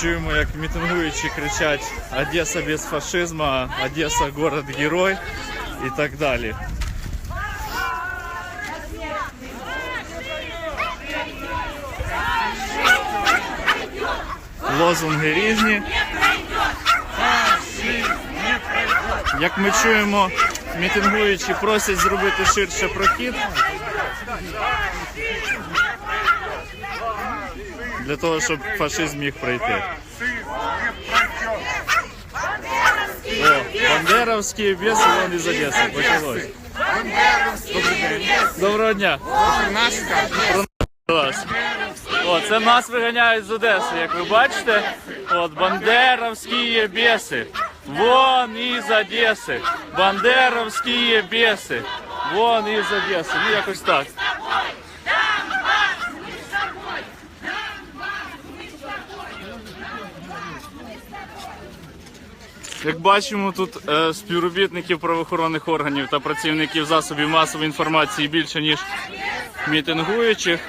Чуємо, як мітингуючі кричать Одеса без фашизму, Одеса город герой і так далі. Лозунги різні. Як ми чуємо, мітингуючі просять зробити ширше прохід. Для того, щоб фашизм міг пройти. О, Бандеровські беси вон із Одеси. Почалось. Доброго дня. О, це нас виганяють з Одеси, як ви бачите. От Бандеровські беси. Вон із Одеси. Бандеровські беси. Вон із Одеси. Ну якось так. Як бачимо, тут е, співробітників правоохоронних органів та працівників засобів масової інформації більше ніж мітингуючих.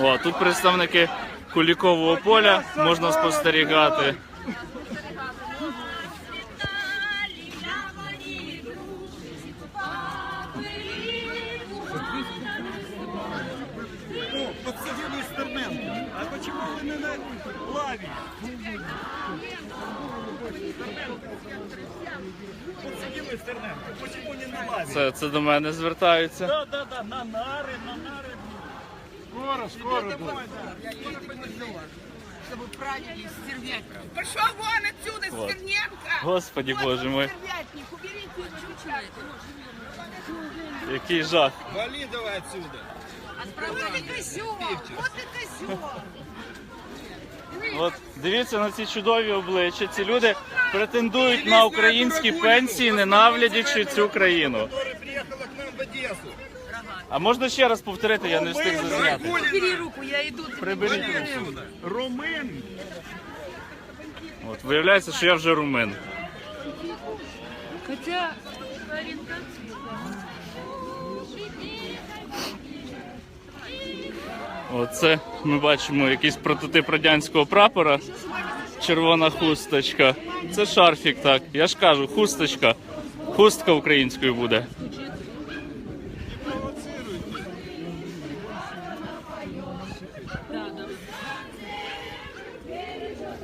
О, тут представники Кулікового поля можна спостерігати. Подсадили инструмент. А почему вы не на лаве? Подсадил инструмент. Почему не на лаве? Це, це до мене звертаються. Да, да, да, на нары, на нары. Скоро, скоро будет. чтобы правильно стервятник. Пошел вон отсюда, Вот. Стерненко! Господи боже мой, Стервятник, уберите его чуть-чуть. який жах. Вали давай отсюда. Вот ты козел! Вот ты козел! От дивіться на ці чудові обличчя. Ці люди претендують на українські пенсії, ненавидячи цю країну. Которая приехала к нам в Одессу. А можна ще раз повторити, я не встиг зазняти. Убери руку, я иду. Приберіть руку. Отсюда. От виявляється, що я вже румин. Хотя... Оце ми бачимо якийсь прототип радянського прапора. Червона хусточка. Це шарфік, так. Я ж кажу, хусточка. Хустка українською буде.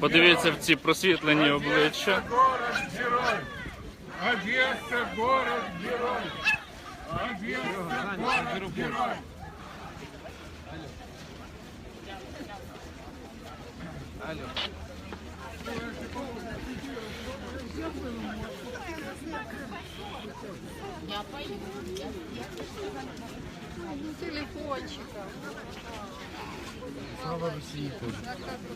Подивіться в ці просвітлені обличчя. Одесса, город герой. Одесса, город герой.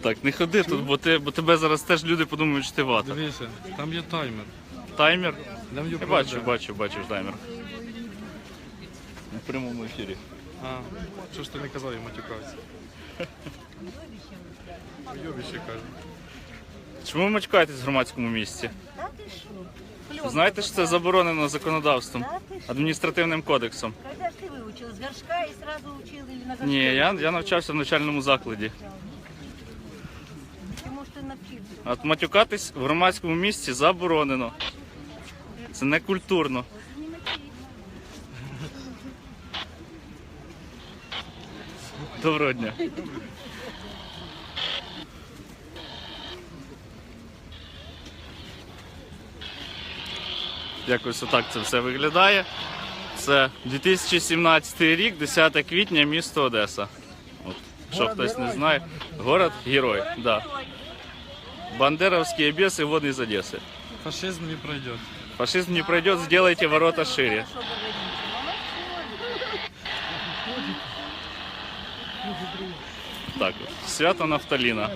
Так, не ходи тут, бо, ти, бо тебе зараз теж люди подумають, що ти вата. Дивися, там є таймер. Таймер? Там є Я бачу, бачу, бачу таймер. У прямому ефірі. А, що ж ти не казав, я матюкався. Йобіще каже. Чому ви мачкаєтесь в громадському місці? Знаєте, що це заборонено законодавством, адміністративним кодексом Когда ж ты выучил? С горшка и сразу учил или на горшке? Ні, я, я навчався в навчальному закладі. Чему ж ты навчился? А От матюкатись в громадському місці заборонено. Це не культурно. Доброго дня. Якось отак це все виглядає. Це 2017 рік, 10 квітня, місто Одеса. От, що хтось не знає. Город герой. Да. Бандеровские бесы вон из Одессы. Фашизм не пройде. Фашизм не пройдет, сделайте ворота шире. Хорошо говорите. Так, от, свято Нафталіна.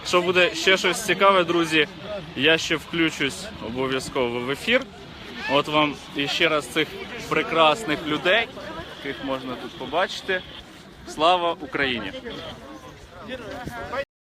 Якщо буде ще щось цікаве, друзі, я ще включусь обов'язково в ефір. От вам іще раз цих прекрасних людей, яких можна тут побачити. Слава Україні!